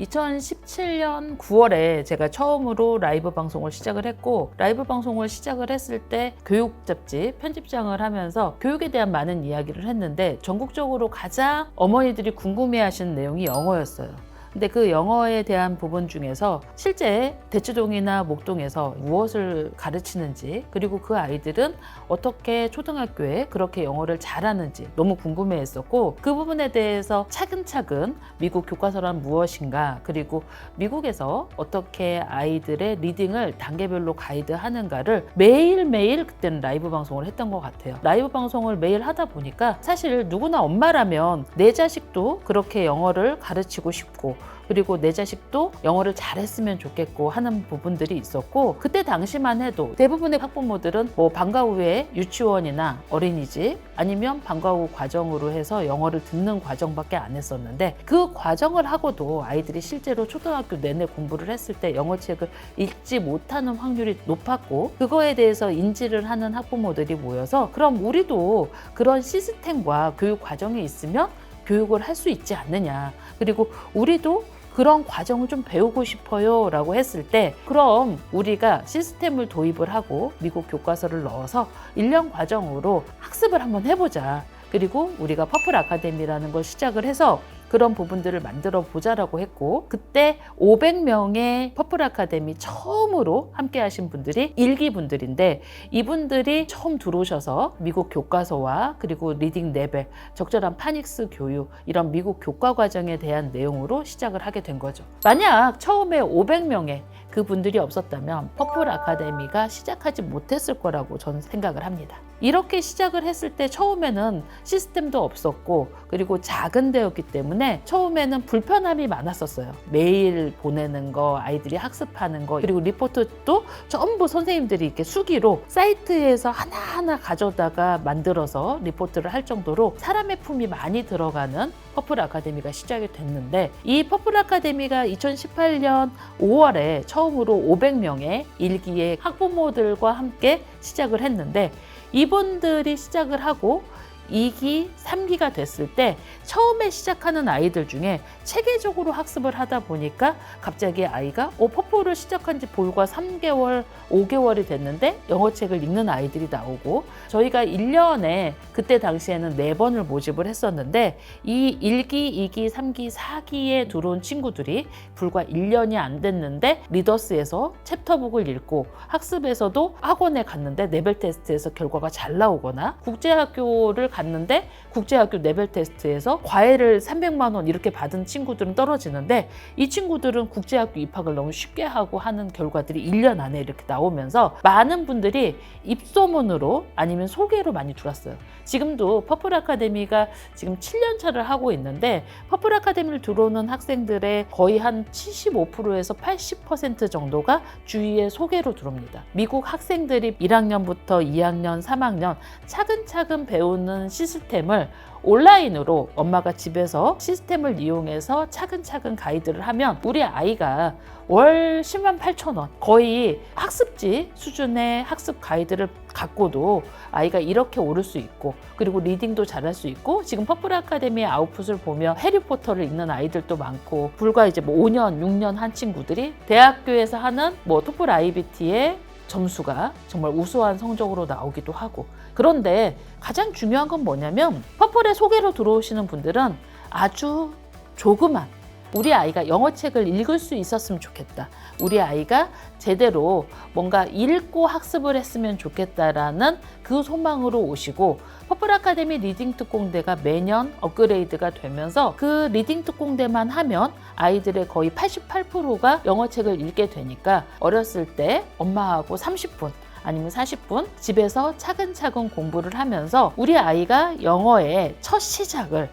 2017년 9월에 제가 처음으로 라이브 방송을 시작을 했고 라이브 방송을 시작을 했을 때 교육 잡지 편집장을 하면서 교육에 대한 많은 이야기를 했는데 전국적으로 가장 어머니들이 궁금해하시는 내용이 영어였어요. 근데 그 영어에 대한 부분 중에서 실제 대치동이나 목동에서 무엇을 가르치는지 그리고 그 아이들은 어떻게 초등학교에 그렇게 영어를 잘하는지 너무 궁금해 했었고 그 부분에 대해서 차근차근 미국 교과서란 무엇인가 그리고 미국에서 어떻게 아이들의 리딩을 단계별로 가이드하는가를 매일매일 그때는 라이브 방송을 했던 것 같아요. 라이브 방송을 매일 하다 보니까 사실 누구나 엄마라면 내 자식도 그렇게 영어를 가르치고 싶고 그리고 내 자식도 영어를 잘했으면 좋겠고 하는 부분들이 있었고 그때 당시만 해도 대부분의 학부모들은 뭐 방과 후에 유치원이나 어린이집 아니면 방과 후 과정으로 해서 영어를 듣는 과정밖에 안 했었는데 그 과정을 하고도 아이들이 실제로 초등학교 내내 공부를 했을 때 영어책을 읽지 못하는 확률이 높았고 그거에 대해서 인지를 하는 학부모들이 모여서 그럼 우리도 그런 시스템과 교육 과정이 있으면 교육을 할 수 있지 않느냐. 그리고 우리도 그런 과정을 좀 배우고 싶어요 라고 했을 때 그럼 우리가 시스템을 도입을 하고 미국 교과서를 넣어서 1년 과정으로 학습을 한번 해보자. 그리고 우리가 퍼플 아카데미라는 걸 시작을 해서 그런 부분들을 만들어 보자라고 했고 그때 500명의 퍼플 아카데미 처음으로 함께 하신 분들이 일기 분들인데 이분들이 처음 들어오셔서 미국 교과서와 그리고 리딩 레벨 적절한 파닉스 교육 이런 미국 교과 과정에 대한 내용으로 시작을 하게 된 거죠. 만약 처음에 500명의 그 분들이 없었다면 퍼플 아카데미가 시작하지 못했을 거라고 저는 생각을 합니다. 이렇게 시작을 했을 때 처음에는 시스템도 없었고 그리고 작은 데였기 때문에 처음에는 불편함이 많았었어요. 메일 보내는 거, 아이들이 학습하는 거, 그리고 리포트도 전부 선생님들이 이렇게 수기로 사이트에서 하나하나 가져다가 만들어서 리포트를 할 정도로 사람의 품이 많이 들어가는 퍼플 아카데미가 시작이 됐는데 이 퍼플 아카데미가 2018년 5월에 처음으로 500명의 일기의 학부모들과 함께 시작을 했는데 이분들이 시작을 하고 2기, 3기가 됐을 때 처음에 시작하는 아이들 중에 체계적으로 학습을 하다 보니까 갑자기 아이가 어, 퍼플을 시작한 지 불과 3개월, 5개월이 됐는데 영어책을 읽는 아이들이 나오고 저희가 1년에 그때 당시에는 4번을 모집을 했었는데 이 1기, 2기, 3기, 4기에 들어온 친구들이 불과 1년이 안 됐는데 리더스에서 챕터북을 읽고 학습에서도 학원에 갔는데 레벨 테스트에서 결과가 잘 나오거나 국제학교를 갔는데 국제학교 레벨 테스트에서 과외를 300만 원 이렇게 받은 친구들은 떨어지는데 이 친구들은 국제학교 입학을 너무 쉽게 하고 하는 결과들이 1년 안에 이렇게 나오면서 많은 분들이 입소문으로 아니면 소개로 많이 들었어요. 지금도 퍼플 아카데미가 지금 7년 차를 하고 있는데 퍼플 아카데미를 들어오는 학생들의 거의 한 75%에서 80% 정도가 주위의 소개로 들어옵니다. 미국 학생들이 1학년부터 2학년, 3학년 차근차근 배우 는 시스템을 온라인으로 엄마가 집에서 시스템을 이용해서 차근차근 가이드를 하면 우리 아이가 월 10만 8천 원 거의 학습지 수준의 학습 가이드를 갖고도 아이가 이렇게 오를 수 있고 그리고 리딩도 잘할 수 있고 지금 퍼플 아카데미의 아웃풋을 보면 해리포터를 읽는 아이들도 많고 불과 이제 뭐 5년 6년 한 친구들이 대학교에서 하는 뭐 토플 IBT의 점수가 정말 우수한 성적으로 나오기도 하고. 그런데 가장 중요한 건 뭐냐면 퍼플의 소개로 들어오시는 분들은 아주 조그만 우리 아이가 영어책을 읽을 수 있었으면 좋겠다. 우리 아이가 제대로 뭔가 읽고 학습을 했으면 좋겠다라는 그 소망으로 오시고 퍼플 아카데미 리딩 특공대가 매년 업그레이드가 되면서 그 리딩 특공대만 하면 아이들의 거의 88%가 영어책을 읽게 되니까 어렸을 때 엄마하고 30분 아니면 40분 집에서 차근차근 공부를 하면서 우리 아이가 영어의 첫 시작을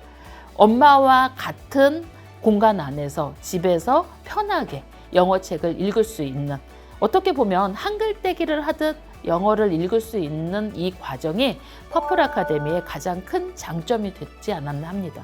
엄마와 같은 공간 안에서 집에서 편하게 영어책을 읽을 수 있는 어떻게 보면 한글 떼기를 하듯 영어를 읽을 수 있는 이 과정이 퍼플 아카데미의 가장 큰 장점이 됐지 않았나 합니다.